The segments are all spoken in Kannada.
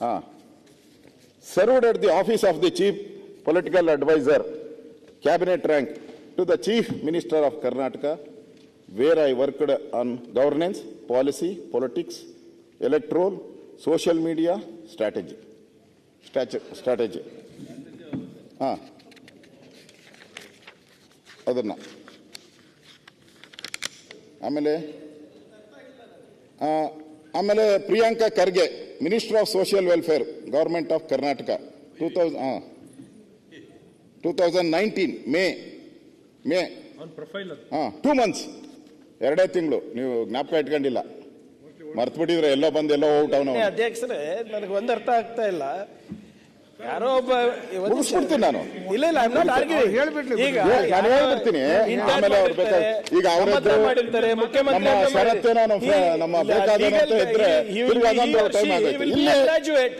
Ah. Served at the office of the chief political advisor, cabinet rank, to the chief minister of Karnataka, where I worked on governance, policy, politics, electoral, social media, strategy. Statu- Strategy. ಹಾ ಅದನ್ನ ಆಮೇಲೆ ಆಮೇಲೆ Priyanka Kharge minister of social welfare government of Karnataka two thousand two thousand nineteen May May ಹಾಂ ಟೂ ಮಂತ್ಸ್ ಎರಡೇ ತಿಂಗಳು. ನೀವು ಜ್ಞಾಪಕ ಇಟ್ಕೊಂಡಿಲ್ಲ. ಮರ್ತು ಬಿಟ್ಟಿದ್ರೆ ಎಲ್ಲೋ ಬಂದು ಎಲ್ಲೋ ಔಟ್ ಅವನು ಅಧ್ಯಕ್ಷರೇ ನನಗೆ ಒಂದು ಅರ್ಥ ಆಗ್ತಾ ಇಲ್ಲ. ಯಾರೋ ಒಬ್ಬ ಮುಗಿಸ್ಬಿಡ್ತೀನಿ ನಾನು ಇಲ್ಲ ಇಲ್ಲ I'm not arguing. ಹೇಳ್ಬಿಡ್ಲಿ ಈಗ ನಾನು ಹೇಳ್ಬಿಡ್ತೀನಿ. ಆಮೇಲೆ ಅವ್ರು ಬೇಕಾದ್ರೆ- ಈಗ ಅವ್ರ ಹತ್ರ ಮಾಡಿರ್ತಾರೆ, ಮುಖ್ಯಮಂತ್ರಿ ನಮ್ಮ ಹತ್ರ ಶರತ್ತೇನೋ ನಮ್ಮ ಅಂತ ಇದ್ರೆ ತಿರ್ಗಿ he or ಆಗುತ್ತೆ. will be ಇಲ್ಲಿ- a graduate.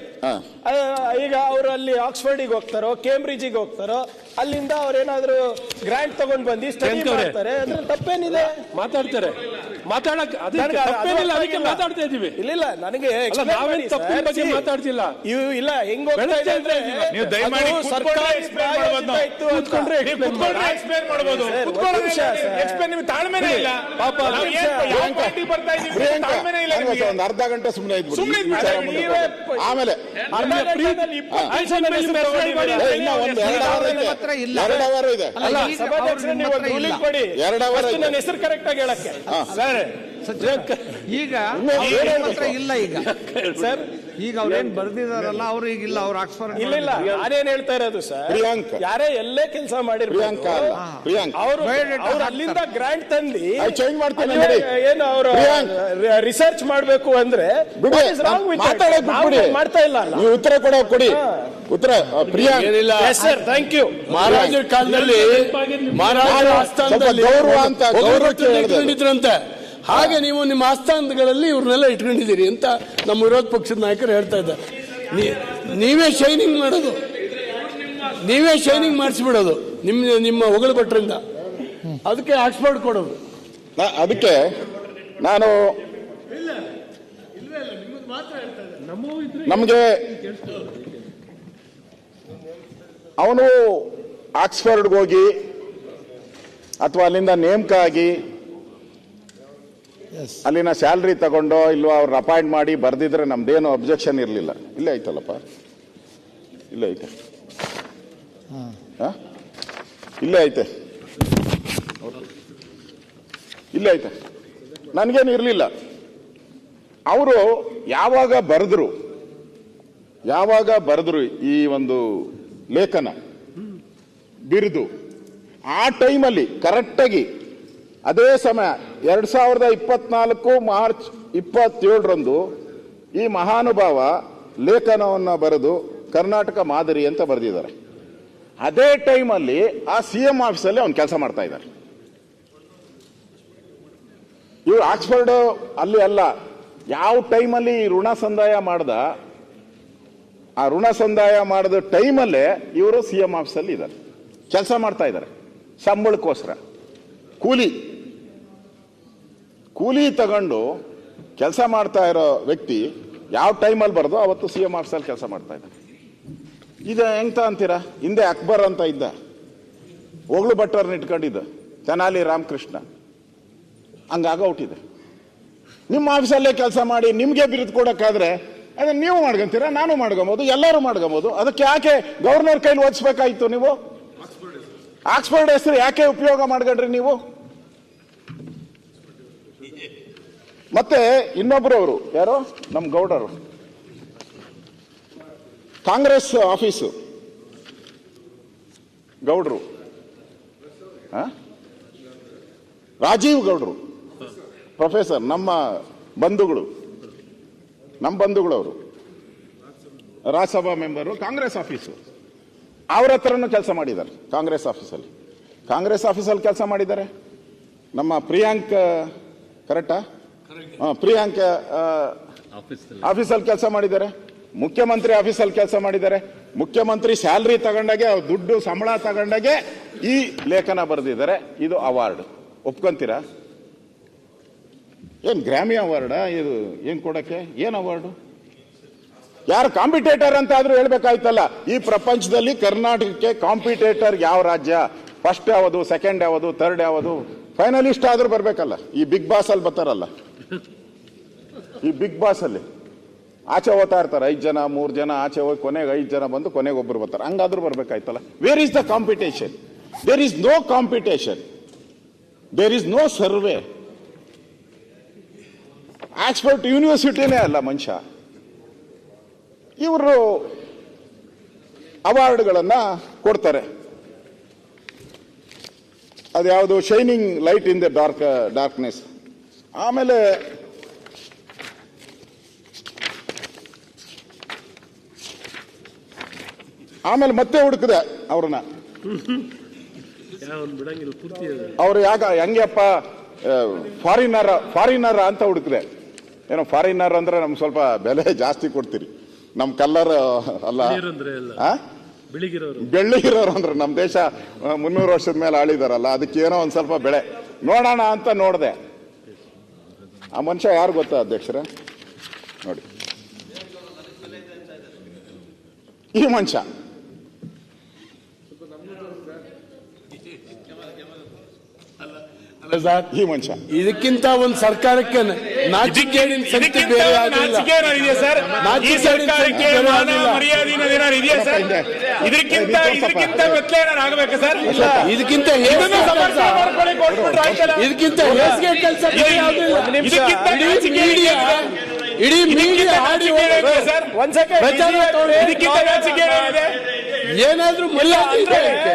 ಈಗ ಅವರು ಅಲ್ಲಿ ಆಕ್ಸ್ಫರ್ಡಿಗೆ ಹೋಗ್ತಾರೋ ಕೇಂಬ್ರಿಡ್ಜಿಗೆ ಹೋಗ್ತಾರೋ ಅಲ್ಲಿಂದ ಅವ್ರೇನಾದ್ರೂ ಗ್ರಾಂಟ್ ತಗೊಂಡ್ ಬಂದು ಸ್ಟಡಿ. ಮಾಡ್ತಾರೆ. ಅದ್ರ ತಪ್ಪೇನಿದೆ? ಮಾತಾಡ್ತಾರೆ. ಮಾತಾಡಕ್ ಅದಕ್ಕೆ ತಪ್ಪೇನಿಲ್ಲ ಮಾತಾಡ್ತಾ ಇದೀವಿ. ಇಲ್ಲ ಇಲ್ಲ ನನಗೆ ನಾವೇನ್ ತಪ್ಪಿನ ಬಗ್ಗೆ ಮಾತಾಡ್ತಿಲ್ಲ. ಇವು ಇಲ್ಲ ಹೆಂಗ್ ಹೋಗ್ತಾ ಇದೆ ಅಂದ್ರೆ ನೀವು ದಯಮಾಡಿ ಅದು ಕೂತ್ಕೊಂಡ್ರೆ ಸರ್ಕಾರಿ explain ಮಾಡ್ಬೋದು. ನಾವು. ಪ್ರಾಯೋಜಿತ ಇತ್ತು ಅಂತ. ಕೂತ್ಕೊಂಡ್ರೆ ನೀವು ಕುತ್ಕೊಂಡ್ರೆ ಎಕ್ಸ್ಪ್ಲೇನ್ ಮಾಡಬಹುದು ಸರ್, ಒಂದು ಎಕ್ಸ್ಪ್ಲೇನ್ ನಿಮ್ಗೆ ತಾಳ್ಮೆನೇ ಇಲ್ಲ. ಪಾಪ. ಬರ್ತಾ ಇದ್ದೀವಿ ತಾಳ್ಮೆನೇ ಇಲ್ಲ. ಒಂದು ಅರ್ಧ ಗಂಟೆ ಸುಮ್ಮನೆ ಇದ್ಬಿಡಿ. ಹೋಗಿ. ಆಮೇಲೆ ಅವರ್ ಇದೆ ನನ್ನ ಹೆಸರು ಕರೆಕ್ಟ್ ಆಗಿ ಹೇಳಕ್ಕೆ. ಸರ್ ಈಗ ಹತ್ರ ಇಲ್ಲ ಈಗ. ಸರ್ ಈಗ ಅವ್ರೇನ್ ಬರ್ದಿದಾರಲ್ಲ ಅವ್ರು ಈಗ ಇಲ್ಲ ಅವ್ರು ಆಕ್ಸ್ಫರ್ಡ್ ಇಲ್ಲ ಇಲ್ಲ. ಯಾರೇನ್ ಹೇಳ್ತಾ ಇರೋದು ಸರ್ ಪ್ರಿಯಾಂಕ. ಯಾರೇ ಎಲ್ಲೇ ಕೆಲಸ ಪ್ರಿಯಾಂಕಾ ಅಲ್ಲ. ಪ್ರಿಯಾಂಕ ಪ್ರಿಯಾಂಕ್. ಅವರು ಅವ್ರು ಅಲ್ಲಿಂದ ಗ್ರಾಂಟ್ ತಂದಿ ಚೇಂಜ್ ಮಾಡ್ತೀನಿ ಏನು ಅವರು ರಿಸರ್ಚ್ ಮಾಡಬೇಕು ಅಂದ್ರೆ ಮಾಡ್ತಾ ಇಲ್ಲ ನೀವು ಉತ್ತರ ಕೊಡ. ಕೊಡಿ ಉತ್ತರ ಪ್ರಿಯಾಂಕ್. ಸರ್ ಥ್ಯಾಂಕ್ ಯು ಮಹಾರಾಜರ ಕಾಲದಲ್ಲಿ ಮಹಾರಾಜರ ಆಸ್ಥಾನದಲ್ಲಿ ಗೌರವ ಅಂತ ಗೌರವ ಒಗ್ಗಟ್ಟನ್ನ ಹೇಳಿದೆ. ಇಟ್ಕೊಂಡಿದ್ರಂತೆ ಹಾಗೆ ನೀವು ನಿಮ್ಮ ಆಸ್ಥಾನಗಳಲ್ಲಿ ಇವ್ರನ್ನೆಲ್ಲ ಇಟ್ಕೊಂಡಿದ್ದೀರಿ ಅಂತ ನಮ್ಮ ವಿರೋಧ ಪಕ್ಷದ ನಾಯಕರು ಹೇಳ್ತಾ ಇದ್ದಾರೆ. ನೀವೇ ಶೈನಿಂಗ್ ಮಾಡೋದು. ನೀವೇ ಶೈನಿಂಗ್ ಮಾಡಿಸ್ಬಿಡೋದು ನಿಮ್ಮ ನಿಮ್ಮ ಹೊಗಳ ಭಟ್ರಿಂದ ಅದಕ್ಕೆ ಆಕ್ಸ್ಫರ್ಡ್ ಕೊಡೋದು. ಅದಕ್ಕೆ ನಾನು ನಮಗೆ ಅವನು ಆಕ್ಸ್ಫರ್ಡ್ಗೆ ಹೋಗಿ ಅಥವಾ ಅಲ್ಲಿಂದ ನೇಮಕ ಆಗಿ ಅಲ್ಲಿನ ಸ್ಯಾಲ್ರಿ ತಗೊಂಡೋ ಇಲ್ವಾ ಅವ್ರನ್ನ ಅಪಾಯಿಂಟ್ ಮಾಡಿ ಬರ್ದಿದ್ರೆ ನಮ್ದೇನು ಅಬ್ಜೆಕ್ಷನ್ ಇರಲಿಲ್ಲ. ಇಲ್ಲೇ ಆಯ್ತಲ್ಲಪ್ಪ? ಇಲ್ಲೇ ಐತೆ. ಹಾ? ಇಲ್ಲೇ ಐತೆ. ಇಲ್ಲೇ ಐತೆ. ನನಗೇನು ಇರಲಿಲ್ಲ. ಅವರು ಯಾವಾಗ ಬರೆದ್ರು ಯಾವಾಗ ಬರೆದ್ರು ಈ ಒಂದು ಲೇಖನ ಬಿರಿದು ಆ ಟೈಮಲ್ಲಿ ಕರೆಕ್ಟಾಗಿ ಅದೇ ಸಮಯ ಎರಡ್ ಸಾವಿರದ ಇಪ್ಪತ್ನಾಲ್ಕು ಮಾರ್ಚ್ ಇಪ್ಪತ್ತೇಳರಂದು ಈ ಮಹಾನುಭಾವ ಲೇಖನವನ್ನು ಬರೆದು ಕರ್ನಾಟಕ ಮಾದರಿ ಅಂತ ಬರೆದಿದ್ದಾರೆ. ಅದೇ ಟೈಮಲ್ಲಿ ಆ ಸಿ ಎಂ ಆಫೀಸಲ್ಲಿ ಅವ್ನು ಕೆಲಸ ಮಾಡ್ತಾ ಇದ್ದಾರೆ. ಇವ್ರು ಆಕ್ಸ್ಫರ್ಡ್ ಅಲ್ಲಿ ಅಲ್ಲ, ಯಾವ ಟೈಮಲ್ಲಿ ಈ ಋಣ ಸಂದಾಯ ಮಾಡ್ದ, ಆ ಋಣ ಸಂದಾಯ ಮಾಡಿದ ಟೈಮಲ್ಲೇ ಇವರು ಸಿ ಎಂ ಆಫೀಸಲ್ಲಿ ಇದ್ದಾರೆ. ಕೆಲಸ ಮಾಡ್ತಾ ಇದ್ದಾರೆ. ಸಂಬಳಕ್ಕೋಸ್ಕರ. ಕೂಲಿ ಕೂಲಿ ತಗೊಂಡು ಕೆಲಸ ಮಾಡ್ತಾ ಇರೋ ವ್ಯಕ್ತಿ ಯಾವ ಟೈಮಲ್ಲಿ ಬರೋದು ಅವತ್ತು ಸಿ ಎಂ ಆಫೀಸಲ್ಲಿ ಕೆಲಸ ಮಾಡ್ತಾ ಇದ್ದ ಇದು ಹೆಂಗ್ತ ಅಂತೀರಾ? ಹಿಂದೆ ಅಕ್ಬರ್ ಅಂತ ಇದ್ದ. ಹೋಗ್ಲು ಭಟ್ಟರನ್ನ ಇಟ್ಕೊಂಡಿದ್ದ. ತೆನಾಲಿ ರಾಮಕೃಷ್ಣ. ಹಂಗಾಗ ಹುಟ್ಟಿದೆ ನಿಮ್ಮ ಆಫೀಸಲ್ಲೇ ಕೆಲಸ ಮಾಡಿ ನಿಮಗೆ ಬಿರುದು ಕೊಡೋಕ್ಕಾದ್ರೆ ಅದನ್ನ ನೀವು ಮಾಡ್ಕೊಂತೀರಾ, ನಾನು ಮಾಡ್ಕೊಬೋದು, ಎಲ್ಲರೂ ಮಾಡ್ಕೊಬೋದು. ಅದಕ್ಕೆ ಯಾಕೆ ಗವರ್ನರ್ ಕೈಲಿ ಓದಿಸ್ಬೇಕಾಯ್ತು ನೀವು? ಆಕ್ಸ್ಫರ್ಡ್ ಹೆಸರು ಯಾಕೆ ಉಪಯೋಗ ಮಾಡ್ಕೊಂಡ್ರಿ ನೀವು? ಮತ್ತೆ ಇನ್ನೊಬ್ರು ಅವರು ಯಾರು? ನಮ್ಮ ಗೌಡರು. ಕಾಂಗ್ರೆಸ್ ಆಫೀಸು. ಗೌಡ್ರು? ರಾಜೀವ್ ಗೌಡ್ರು. ಪ್ರೊಫೆಸರ್, ನಮ್ಮ ಬಂಧುಗಳು. ನಮ್ಮ ಬಂಧುಗಳು ಅವರು ರಾಜ್ಯಸಭಾ ಮೆಂಬರು, ಕಾಂಗ್ರೆಸ್ ಆಫೀಸು. ಅವ್ರ ಕೆಲಸ ಮಾಡಿದ್ದಾರೆ, ಕಾಂಗ್ರೆಸ್ ಆಫೀಸಲ್ಲಿ. ಕಾಂಗ್ರೆಸ್ ಆಫೀಸಲ್ಲಿ ಕೆಲಸ ಮಾಡಿದ್ದಾರೆ. ನಮ್ಮ ಪ್ರಿಯಾಂಕ್, ಕರೆಕ್ಟಾ? ಪ್ರಿಯಾಂಕ್ ಆಫೀಸಲ್ಲಿ ಕೆಲಸ ಮಾಡಿದ್ದಾರೆ. ಮುಖ್ಯಮಂತ್ರಿ ಆಫೀಸಲ್ಲಿ ಕೆಲಸ ಮಾಡಿದ್ದಾರೆ. ಮುಖ್ಯಮಂತ್ರಿ ಸ್ಯಾಲ್ರಿ ತಗೊಂಡಾಗೆ ದುಡ್ಡು ಸಂಬಳ ತಗೊಂಡಾಗೆ ಈ ಲೇಖನ ಬರೆದಿದ್ದಾರೆ. ಇದು ಅವಾರ್ಡ್. ಒಪ್ಕೊಂತೀರಾ? ಏನ್ ಗ್ರಾಮಿ ಅವಾರ್ಡಾ? ಇದು ಏನ್ ಕೊಡಕ್ಕೆ? ಏನ್ ಅವಾರ್ಡು? ಯಾರು ಕಾಂಪಿಟೇಟರ್ ಅಂತ ಆದ್ರೂ ಹೇಳ್ಬೇಕಾಯ್ತಲ್ಲ. ಈ ಪ್ರಪಂಚದಲ್ಲಿ ಕರ್ನಾಟಕಕ್ಕೆ ಕಾಂಪಿಟೇಟರ್ ಯಾವ ರಾಜ್ಯ? ಫಸ್ಟ್ ಯಾವುದು ಸೆಕೆಂಡ್ ಯಾವುದು ಥರ್ಡ್ ಯಾವುದು? ಫೈನಲಿಸ್ಟ್ ಆದ್ರೂ ಬರ್ಬೇಕಲ್ಲ. ಈ ಬಿಗ್ ಬಾಸ್ ಅಲ್ಲಿ ಬರ್ತಾರಲ್ಲ. ಈ ಬಿಗ್ ಬಾಸ್ ಅಲ್ಲಿ ಆಚೆ ಹೋಗ್ತಾ ಇರ್ತಾರೆ, ಐದು ಜನ, ಮೂರು ಜನ, ಆಚೆ ಹೋಗಿ ಕೊನೆಗೆ ಐದು ಜನ ಬಂದು ಕೊನೆಗೆ ಒಬ್ರು ಬರ್ತಾರೆ. ಹಂಗಾದ್ರೂ ಬರ್ಬೇಕಾಯ್ತಲ್ಲ? Where is the competition there is no competition there is no survey Oxford ಯೂನಿವರ್ಸಿಟಿನೇ ಅಲ್ಲ ಮನುಷ್ಯ. ಇವರು ಅವಾರ್ಡ್ಗಳನ್ನು ಕೊಡ್ತಾರೆ. ಅದ್ಯಾವುದು shining light in the dark darkness ಆಮೇಲೆ ಆಮೇಲೆ ಮತ್ತೆ ಹುಡುಕಿದೆ ಅವ್ರನ್ನ. ಅವ್ರು ಯಾಕ ಹೆಂಗಪ್ಪ ಫಾರಿನರ್ ಫಾರಿನರ್ ಅಂತ ಹುಡುಕಿದೆ. ಏನೋ ಫಾರಿನರ್ ಅಂದ್ರೆ ನಮ್ಗೆ ಸ್ವಲ್ಪ ಬೆಲೆ ಜಾಸ್ತಿ ಕೊಡ್ತೀರಿ. ನಮ್ ಕಲ್ಲರ್ ಅಲ್ಲ? ಬೆಳ್ಳಿಗಿರೋರು ಅಂದ್ರೆ ನಮ್ಮ ದೇಶ ಮುನ್ನೂರು ವರ್ಷದ ಮೇಲೆ ಆಳಿದಾರಲ್ಲ ಅದಕ್ಕೆ ಏನೋ ಒಂದ್ ಸ್ವಲ್ಪ ಬೆಳೆ. ನೋಡೋಣ ಅಂತ ನೋಡಿದೆ. ಆ ಮನುಷ್ಯ ಯಾರು ಗೊತ್ತಾ ಅಧ್ಯಕ್ಷರ? ನೋಡಿ. ಈ ಮನುಷ್ಯ. ಸರ್ ಈ ಮನುಷ್ಯ ಇದಕ್ಕಿಂತ ಒಂದು ಸರ್ಕಾರಕ್ಕೆ ನಾಚಿಕೇಡಿನ ಸಂಖ್ಯೆ ಇದಕ್ಕಿಂತ ಬೇರೆ ಆಗಿಲ್ಲ ನಾಚಿಕೆ ಏನಾದ್ರು ಇದೆಯಾ ಸರ್ ಈ ಸರ್ಕಾರಕ್ಕೆ ಮಾನ ಏನಾದ್ರು ಇದೆಯಾ ಸರ್ ಇದಕ್ಕಿಂತ ಇದಕ್ಕಿಂತ ಬೆತ್ತಲೆ ಏನಾದ್ರು ಆಗಬೇಕಾ ಸರ್ ಇದಕ್ಕಿಂತ ಇದಕ್ಕಿಂತ ಹೇಸಿಗೆ ಕೆಲಸ ಇದಕ್ಕಿಂತ ಇಡೀ ಮೀಡಿಯಾ ಇಡೀ ಮೀಡಿಯಾ ಆಡಿ ನಾಚಿಕೆ ಏನಿದೆ ಸರ್ ಒಂದ್ ಸೆಕೆಂಡ್ ಇದಕ್ಕಿಂತ ನಾಚಿಕೆ ಏನಿದೆ? ಏನಾದ್ರೂ ಮರ್ಯಾದೆ ಇದೆ.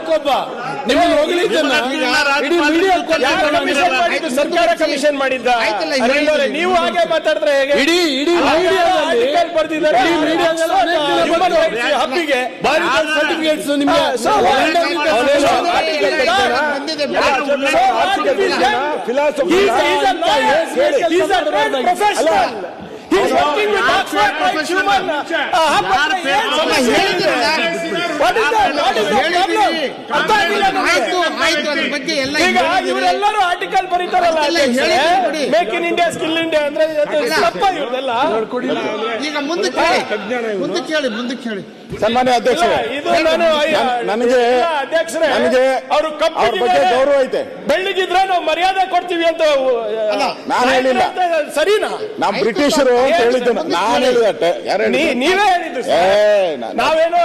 ಸಿಎಂ ನಿಮಗೆ ಹೊಗಳಿದ್ದನ್ನ ಮೀಡಿಯಾ ಕಮಿಷನ್ ಮಾಡಿದ್ದು ಸರ್ಕಾರ ಕಮಿಷನ್ ಮಾಡಿದ್ದ ನೀವು ಹಾಗೆ ಮಾತಾಡಿದ್ರೆ ಹೇಗೆ ಇಡೀ ಇಡೀ ಮೀಡಿಯಾದಲ್ಲಿ ಬರ್ದಿದ್ದಾರೆ ಇಡೀ ಮೀಡಿಯಾದಲ್ಲಿ ಹಬ್ಬಿಗೆ ಭಾರಿ ಸರ್ಟಿಫಿಕೇಟ್ಸ್ ನಿಮ್ಗೆ ಹಾ, He's working with like human. What is the- what is the problem? ಅರ್ಥ ಆಗಿಲ್ಲ. ಈಗ ಇವರೆಲ್ಲರೂ article ಬರೀತಾರಲ್ಲ make in India skill India ಅಂದ್ರೆ ಅದು ತಪ್ಪ ಇವ್ರದೆಲ್ಲ ಈಗ ಮುಂದೆ ಕೇಳಿ. ಮುಂದೆ ಕೇಳಿ ಮುಂದೆ ಕೇಳಿ. ಸನ್ಮಾನ್ಯ ಅಧ್ಯಕ್ಷ ನನಗೆ ಅಧ್ಯಕ್ಷರೇ ನನಗೆ ಅವರು ಅವ್ರ ಬಗ್ಗೆ ಗೌರವ ಐತೆ. ಬೆಳ್ಳಿಗಿದ್ರೆ ನಾವು ಮರ್ಯಾದೆ ಕೊಡ್ತೀವಿ ಅಂತ ನಾನು ಹೇಳಿಲ್ಲ. ಸರಿನಾ? ನಾವು ಬ್ರಿಟಿಷರು ಅಂತ ಹೇಳಿದ ನಾನು ಹೇಳಿದಟ್ಟೆ ನೀವೇ ಹೇಳಿದ್ದು ನಾವೇನೋ.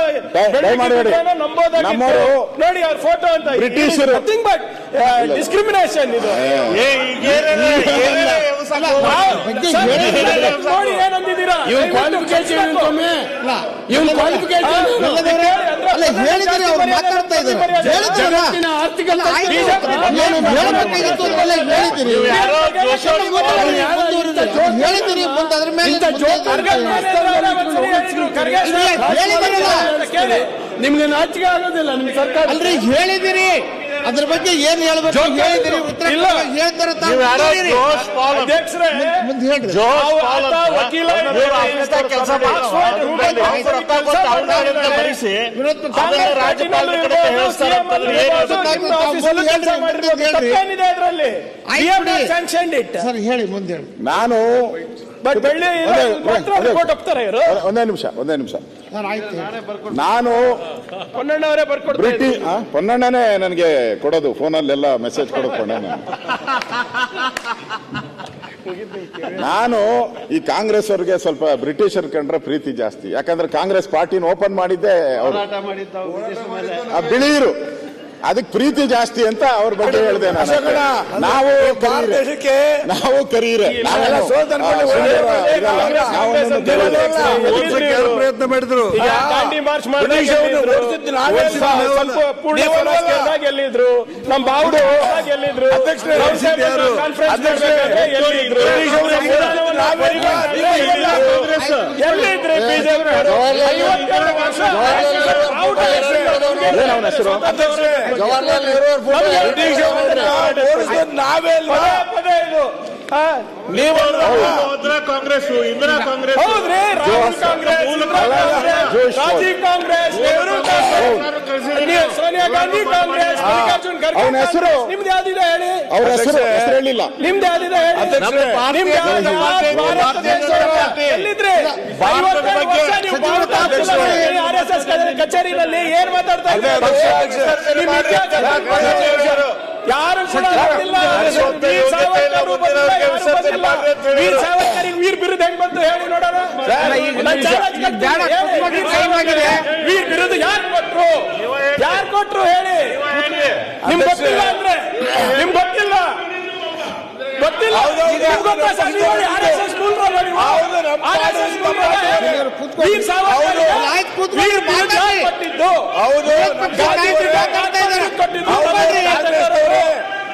ನಮ್ಮವರು ನೋಡಿ ಅವ್ರ ಫೋಟೋ ಅಂತ ಬ್ರಿಟಿಷರು. ನಥಿಂಗ್ ಬಟ್ ಡಿಸ್ಕ್ರಿಮಿನೇಷನ್ ಇದು ನೋಡಿ ಇವ್ನ ಕ್ವಾಲಿಫಿಕೇಶನ್ ಕ್ಷಮಿಸ್ಬೇಕು. ಇವನ್ ಇವ್ನ ಕ್ವಾಲಿಫಿಕೇಶನ್ ಅಲ್ಲ ಹೇಳಿದ್ರೆ ಅವ್ರು ಮಾತಾಡ್ತಾ ಇದ್ದಾರೆ. ಹೇಳಬೇಕಾಗಿತ್ತು ಹೇಳಿದ್ದೀರಿ ಹೇಳಿದ್ದೀರಿ ಅದ್ರ ಮೇಲೆ ಹೇಳಿದ್ರಲ್ಲ. ನಿಮ್ಗೆ ನಾಚಿಕೆ ಆಗೋದಿಲ್ಲ ನಿಮ್ ಸರ್ಕಾರ. ಅಲ್ರಿ ಹೇಳಿದಿರಿ ಅದ್ರ ಬಗ್ಗೆ ಏನ್ ಹೇಳ್ಬೇಕು? ಹೇಳಿದಿರಿ? ಉತ್ತರ ಹೇಳ್ತಾರೆ ಹೇಳ್ತಾರೆ ಹೇಳಿ ಮುಂದೆ ಹೇಳಿ. ನಾನು ಒಂದೇ- ನಿಮಿಷ ಒಂದೇ ನಿಮಿಷ. ನಾನು ಪೊನ್ನಣ್ಣವರೇ ಬರ್ಕೊಡ್ತಾರೆ ಬ್ರಿಟಿ ಆ, ಪೊನ್ನಣ್ಣನೇ ನನಗೆ ಕೊಡೋದು ಫೋನಲ್ಲೆಲ್ಲ ಮೆಸೇಜ್ ಕೊಡೋದು ಪೊನ್ನಣ್ಣ ನಾನು ಈ ಕಾಂಗ್ರೆಸ್ ಅವ್ರಿಗೆ ಸ್ವಲ್ಪ ಬ್ರಿಟಿಷರ್ ಕಂಡ್ರೆ ಪ್ರೀತಿ ಜಾಸ್ತಿ. ಯಾಕಂದ್ರೆ ಕಾಂಗ್ರೆಸ್ ಪಾರ್ಟಿನ ಓಪನ್ ಮಾಡಿದ್ದೆ ಅವರು. ಆ ಬಿಳಿಯರು. ಅದಕ್ಕೆ ಪ್ರೀತಿ ಜಾಸ್ತಿ ಅಂತ ಅವ್ರ ಬಗ್ಗೆ ಹೇಳಿದೆ ನಾನು. ನಾವು. ನಾವು ಕರೀರೆ. ಪ್ರಯತ್ನ ಮಾಡಿದ್ರು. ಗೆಲ್ಲಿದ್ರು. ನಮ್ಮ ಬಾವುಡು ಗೆಲ್ಲಿದ್ರು ಎಲ್ಲಿದ್ರಿ? ಬಿಜೆಪಿ ಜವಾಹರ್ಲಾಲ್ ನೆಹರು ನಾವೇ? ಪದೇ ಇದು? ಕಾಂಗ್ರೆಸ್ ಇಂದಿರಾ ಕಾಂಗ್ರೆಸ್. ರಾಹುಲ್ ಕಾಂಗ್ರೆಸ್ ರಾಜೀವ್ ಕಾಂಗ್ರೆಸ್ ನೆಹರು ಸೋನಿಯಾ ಗಾಂಧಿ ಕಾಂಗ್ರೆಸ್ ಮಲ್ಲಿಕಾರ್ಜುನ್ ಖರ್ಗೆ ಅವನ ಹೆಸರು? ಕಾಂಗ್ರೆಸ್. ನಿಮ್ದು ಯಾವ್ದಿದೆ ಹೇಳಿ. ಅವ್ರ ಹೆಸರು? ಹೇಳಿಲ್ಲ. ನಿಮ್ದು ಯಾವ್ದಿದೆ ಹೇಳಿ. ಆರ್ ಎಸ್ ಎಸ್ ಕಚೇರಿನಲ್ಲಿ ಏನ್ ಮಾತಾಡ್ತಾ ಇದ್ದೀರಿ? ಯಾರು ಕೂಡ ವೀರ್ ಸಾವರ್ಕರ್. ವೀರ್ ಬಿರುದು ಹೆಂಗ್ ಬಂತು ಹೇಳಿ ನೋಡೋಣ. ವೀರ್ ಸಾವರ್ಕರ್ಗೆ ವೀರ್ ಬಿರುದು ಯಾರು ಕೊಟ್ರು ಕೊಟ್ರು ಹೇಳಿ. ನಿಮ್ ಗೊತ್ತಿಲ್ಲ ಅಂದ್ರೆ ನಿಮ್ ಗೊತ್ತಿಲ್ಲ. ಗೊತ್ತಿಲ್ಲ.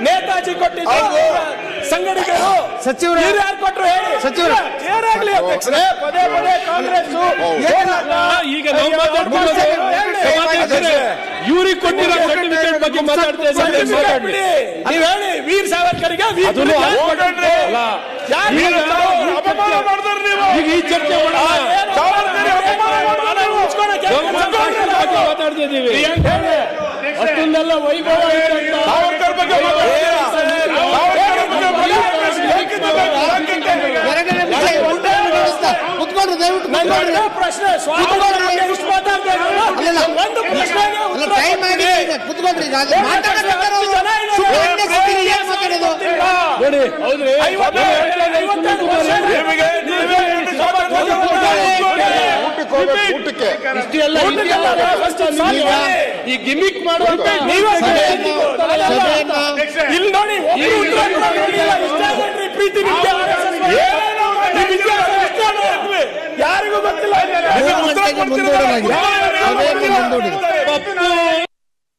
ನೇತಾಜಿ ಕೊಟ್ಟಿದ್ದು ಸಂಗಡಿಗರು ಸಚಿವರು- ಕೊಟ್ಟರು ಯಾರು ಕೊಟ್ರು ಹೇಳಿ ಸಚಿವರು. ಏನಾಗ್ಲಿ ಅಧ್ಯಕ್ಷರೇ. ಪದೇ ಪದೇ ಕಾಂಗ್ರೆಸ್ ಈಗ ನಾವು ಇವ್ರಿಗೆ ಕೊಟ್ಟಿರೋ ಸರ್ಟಿಫಿಕೇಟ್ ಬಗ್ಗೆ ಮಾತಾಡ್ತಾ ಇದ್ದಾರೆ ನೀವ್ ಹೇಳಿ ವೀರ್ ಸಾವರ್ಕರ್ಗೆ ವೀರ್ ಅದನ್ನು? ಈಗ ಅಪಮಾನ ಮಾಡಿದ್ರು ನೀವು. ಈಗ ಈ ಚರ್ಚೆ ಮಾತಾಡ್ತಾ ಇದ್ದೀವಿ. ಅಷ್ಟೊಂದೆಲ್ಲ ವೈಭವ. ಸಾವರ್ಕರ್ ಬಗ್ಗೆ ಮಾತಾಡ್ತೀರಾ? ಸಾವರ್ಕರ್ ಬಗ್ಗೆ ಎರಡನೇ ವಿಷಯ ಉಲ್ಟಾ ನಡೆಸ್ತಾ. ಕುತ್ಕೊಳ್ರಿ ದಯವಿಟ್ಟು ನನ್ನ ಪ್ರಶ್ನೆ ಸ್ವಾಮಿಗಳ ಬಗ್ಗೆ ಇಷ್ಟು ಮಾತಾಡ್ತಾ ಇದ್ರಲ್ಲ? ಅಲ್ಲಲ್ಲ. ಒಂದು ಪ್ರಶ್ನೆಗೆ ಉತ್ತರ ಟೈಮ್ ಮಾಡಿ ಆಗಿದೆ ಈಗ. ಕುತ್ಕೊಳ್ರಿ ಈಗ ಅಲ್ಲಿ ಮಾತಾಡಬೇಕಾದ್ರೆ ಏನು ಮಾತಾಡೋದು ನೋಡಿ ಹೌದ್ರಿ ನಿಮಗೆ ನೀವೇ ಊಟಕ್ಕೆ ಊಟಕ್ಕೆ ಇಷ್ಟೆಲ್ಲ. ಈ ಗಿಮಿಕ್ ಮಾಡುವಂತ ನೀವೇ ಇಲ್ಲಿ ನೋಡಿ ಪ್ರೀತಿ ನಿಮ್ಗೆ RSS ಬಗ್ಗೆ? ನಿಮ್ ಇತಿಹಾಸ ಇಷ್ಟ ಅಲ್ವಾ? ಯಾರಿಗೂ ಗೊತ್ತಿಲ್ಲ ಮೂರು ಗಂಟೆಗೆ ಮುಂದೂಡಲಾಗಿದೆ